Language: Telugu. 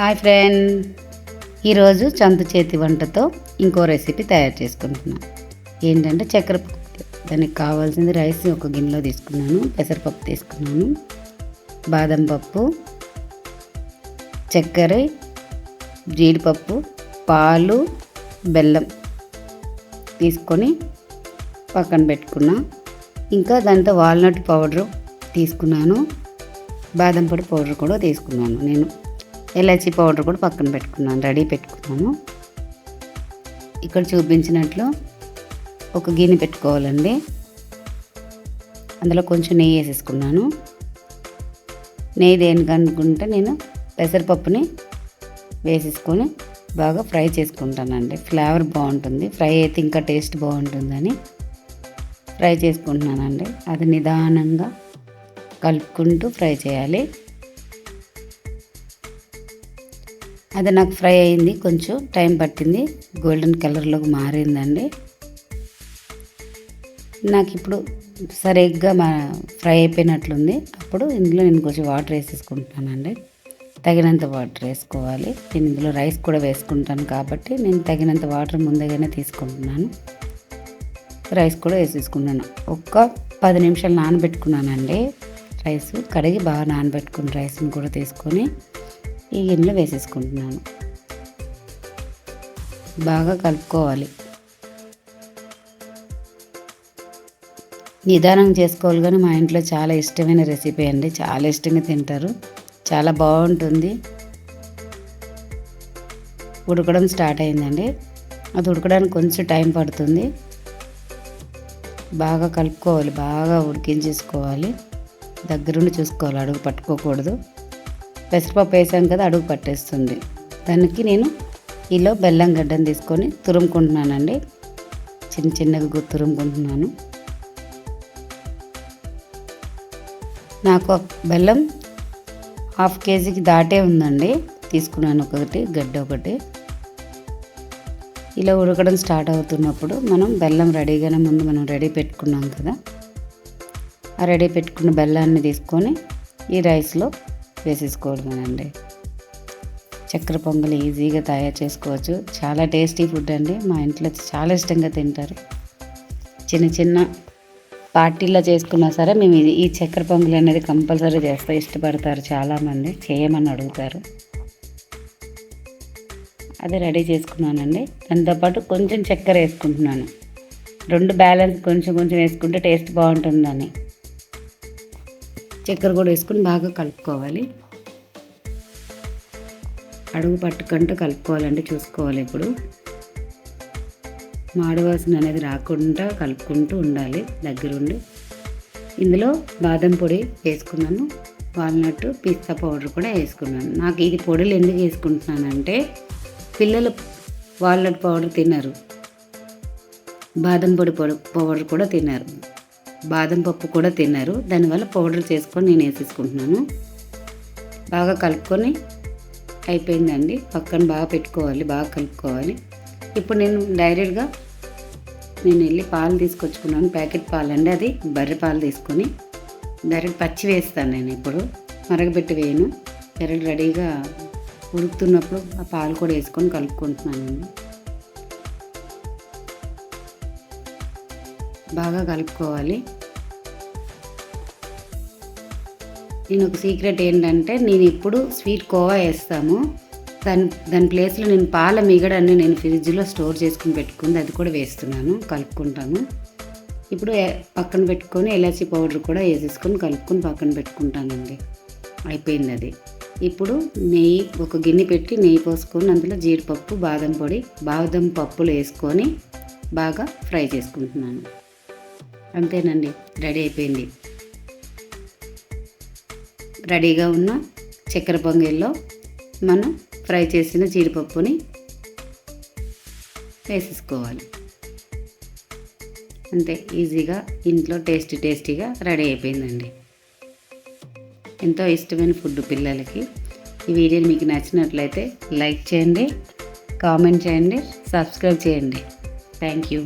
Hi friend. ఈరోజు చందు చేతి వంటతో ఇంకో రెసిపీ తయారు చేసుకుంటున్నాను ఏంటంటే చక్కెర పప్పు. దానికి కావాల్సింది రైస్ ఒక గిన్నెలో తీసుకున్నాను పెసరపప్పు తీసుకున్నాను బాదం పప్పు చక్కెర జీడిపప్పు పాలు బెల్లం తీసుకొని పక్కన పెట్టుకున్నా. ఇంకా దాంతో వాల్నట్ పౌడర్ తీసుకున్నాను బాదం పొడి పౌడర్ కూడా తీసుకున్నాను నేను. ఎలాచీ పౌడర్ కూడా పక్కన పెట్టుకున్నాను రెడీ పెట్టుకున్నాను. ఇక్కడ చూపించినట్లు ఒక గిన్నె పెట్టుకోవాలండి. అందులో కొంచెం నెయ్యి వేసేసుకున్నాను. నెయ్యి దేనికి అనుకుంటే నేను పెసరపప్పుని వేసేసుకొని బాగా ఫ్రై చేసుకుంటానండి. ఫ్లేవర్ బాగుంటుంది. ఫ్రై అయితే ఇంకా టేస్ట్ బాగుంటుందని ఫ్రై చేసుకుంటున్నానండి. అది నిదానంగా కలుపుకుంటూ ఫ్రై చేయాలి. అది నాకు ఫ్రై అయింది కొంచెం టైం పట్టింది. గోల్డెన్ కలర్లోకి మారిందండి. నాకు ఇప్పుడు సరిగ్గా మా ఫ్రై అయిపోయినట్లుంది. అప్పుడు ఇందులో నేను కొంచెం వాటర్ వేసేసుకుంటున్నానండి. తగినంత వాటర్ వేసుకోవాలి. నేను ఇందులో రైస్ కూడా వేసుకుంటాను కాబట్టి నేను తగినంత వాటర్ ముందుగానే తీసుకుంటున్నాను. రైస్ కూడా వేసేసుకున్నాను. ఒక్క పది నిమిషాలు నానబెట్టుకున్నానండి. రైస్ కడిగి బాగా నానబెట్టుకున్న రైస్ని కూడా తీసుకొని ఈ గిన్నెలో వేసేసుకుంటున్నాను. బాగా కలుపుకోవాలి. నిదానం చేసుకోవాలి కానీ మా ఇంట్లో చాలా ఇష్టమైన రెసిపీ అండి. చాలా ఇష్టంగా తింటారు. చాలా బాగుంటుంది. ఉడకడం స్టార్ట్ అయిందండి. అది ఉడకడానికి కొంచెం టైం పడుతుంది. బాగా కలుపుకోవాలి. బాగా ఉడికించేసుకోవాలి. దగ్గరుండి చూసుకోవాలి. అడుగు పట్టుకోకూడదు. పెసరపప్పు వేసాం కదా అడుగు పట్టేస్తుంది. దానికి నేను ఈలో బెల్లం గడ్డను తీసుకొని తురుముకుంటున్నానండి. చిన్న చిన్నగా తురుముకుంటున్నాను. నాకు బెల్లం హాఫ్ కేజీకి దాటే ఉందండి. తీసుకున్నాను ఒకటి గడ్డ ఒకటి. ఇలా ఉడకడం స్టార్ట్ అవుతున్నప్పుడు మనం బెల్లం రెడీగానే ముందు మనం రెడీ పెట్టుకున్నాం కదా. ఆ రెడీ పెట్టుకున్న బెల్లాన్ని తీసుకొని ఈ రైస్లో వేసేసుకోవడమేనండి చక్కెర పొంగల్ ఈజీగా తయారు చేసుకోవచ్చు. చాలా టేస్టీ ఫుడ్ అండి. మా ఇంట్లో చాలా ఇష్టంగా తింటారు. చిన్న చిన్న పార్టీలో చేసుకున్నా సరే మేము ఇది ఈ చక్కెర పొంగల్ అనేది కంపల్సరీ చేస్తే. ఇష్టపడతారు చాలామంది. చేయమని అడుగుతారు. అది రెడీ చేసుకున్నానండి. దాంతోపాటు కొంచెం చక్కెర వేసుకుంటున్నాను. రెండు బ్యాలెన్స్ కొంచెం కొంచెం వేసుకుంటే టేస్ట్ బాగుంటుందని. చక్కెర కూడా వేసుకుని బాగా కలుపుకోవాలి. అడుగు పట్టుకుంటూ కలుపుకోవాలంటే చూసుకోవాలి ఇప్పుడు మాడవాసన అనేది రాకుండా కలుపుకుంటూ ఉండాలి దగ్గరుండి. ఇందులో బాదం పొడి వేసుకున్నాను వాల్నట్ పిస్తా పౌడర్ కూడా వేసుకున్నాను. నాకు ఇది పొడులు ఎందుకు వేసుకుంటున్నానంటే పిల్లలు వాల్నట్ పౌడర్ తిన్నారు బాదం పొడి పౌడర్ కూడా తిన్నారు బాదం పప్పు కూడా తిన్నారు. దానివల్ల పౌడర్ చేసుకొని నేను వేసేసుకుంటున్నాను. బాగా కలుపుకొని అయిపోయిందండి. పక్కన బాగా పెట్టుకోవాలి బాగా కలుపుకోవాలి. ఇప్పుడు నేను డైరెక్ట్గా నేను వెళ్ళి పాలు తీసుకొచ్చుకున్నాను. ప్యాకెట్ పాలు అండి అది. బర్రె పాలు తీసుకొని డైరెక్ట్ పచ్చి వేస్తాను నేను ఇప్పుడు. మరగబెట్టి వేయను. డైరెక్ట్ రెడీగా ఉడుకుతున్నప్పుడు ఆ పాలు కూడా వేసుకొని కలుపుకుంటున్నాను బాగా కలుపుకోవాలి. నేను ఒక సీక్రెట్ ఏంటంటే నేను ఇప్పుడు స్వీట్ కోవా వేస్తాము. దాని దాని ప్లేస్లో నేను పాల మిగడాన్ని నేను ఫ్రిడ్జ్లో స్టోర్ చేసుకుని పెట్టుకుంది. అది కూడా వేస్తున్నాను కలుపుకుంటాను ఇప్పుడు పక్కన పెట్టుకొని ఎలాచీ పౌడర్ కూడా వేసేసుకొని కలుపుకొని పక్కన పెట్టుకుంటానండి. అయిపోయింది అది. ఇప్పుడు నెయ్యి ఒక గిన్నె పెట్టి నెయ్యి పోసుకొని అందులో జీడిపప్పు బాదం పొడి బాదం పప్పులు వేసుకొని బాగా ఫ్రై చేసుకుంటున్నాను. అంతేనండి. రెడీ అయిపోయింది. రెడీగా ఉన్న చక్కెర పొంగిల్లో మనం ఫ్రై చేసిన జీడిపప్పుని వేసేసుకోవాలి. అంతే ఈజీగా ఇంట్లో టేస్టీ టేస్టీగా రెడీ అయిపోయిందండి. ఎంతో ఇష్టమైన ఫుడ్ పిల్లలకి ఈ వీడియో మీకు నచ్చినట్లయితే లైక్ చేయండి కామెంట్ చేయండి సబ్స్క్రైబ్ చేయండి. Thank you.